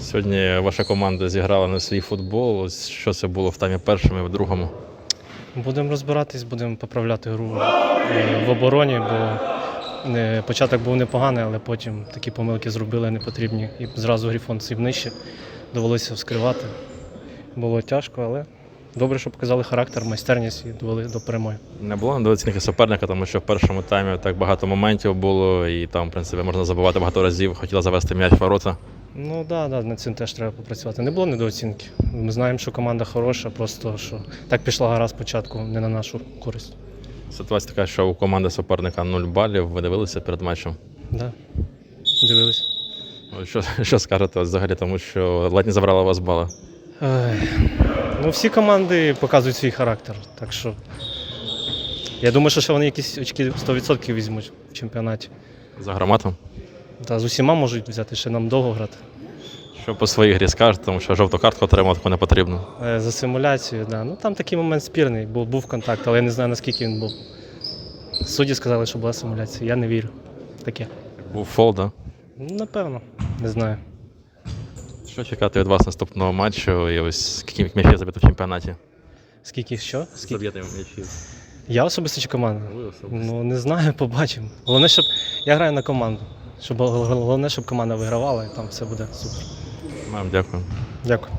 Сьогодні ваша команда зіграла на свій футбол. Що це було в таймі першому і в другому? Будемо розбиратись, будемо поправляти гру е, в обороні, бо початок був непоганий, але потім такі помилки зробили непотрібні. І зразу Грифон сів нижче, довелося вскривати. Було тяжко, але добре, що показали характер, майстерність і довели до перемоги. Не було недооцінки суперника, тому що в першому таймі так багато моментів було, і там, в принципі, можна забувати багато разів. Хотіла завести м'яч ворота. Ну так, да, да, над цим теж треба попрацювати. Не було недооцінки. Ми знаємо, що команда хороша, просто що так пішла гра спочатку не на нашу користь. Ситуація така, що у команди суперника 0 балів. Ви дивилися перед матчем. Да. Дивились. Ну, Що, що скажете взагалі, тому що ледь не забрала вас бали. Ой, Ну, всі команди показують свій характер. Так що я думаю, що ще вони якісь очки 100% візьмуть в чемпіонаті. За громатом. Та з усіма можуть взяти, ще нам довго грати. Що по своїй грі скажете, тому що жовту картку отримав, таку не потрібно. Е, За симуляцію, да. Ну там такий момент спірний, був, був контакт, але я не знаю наскільки він був. Судді сказали, що була симуляція. Я не вірю. Таке. Був фол, да? Ну, Напевно, не знаю. Що чекати від вас наступного матчу і ось скільки м'ячів забити в чемпіонаті? Скільки що? Скільки? Заб'єте м'ячів. Я особисто чи команда? Ви особисто. Ну не знаю, побачимо. Головне, щоб я граю на команду. Щоб головне, щоб команда вигравала, і там все буде супер. Мам, дякую. Дякую.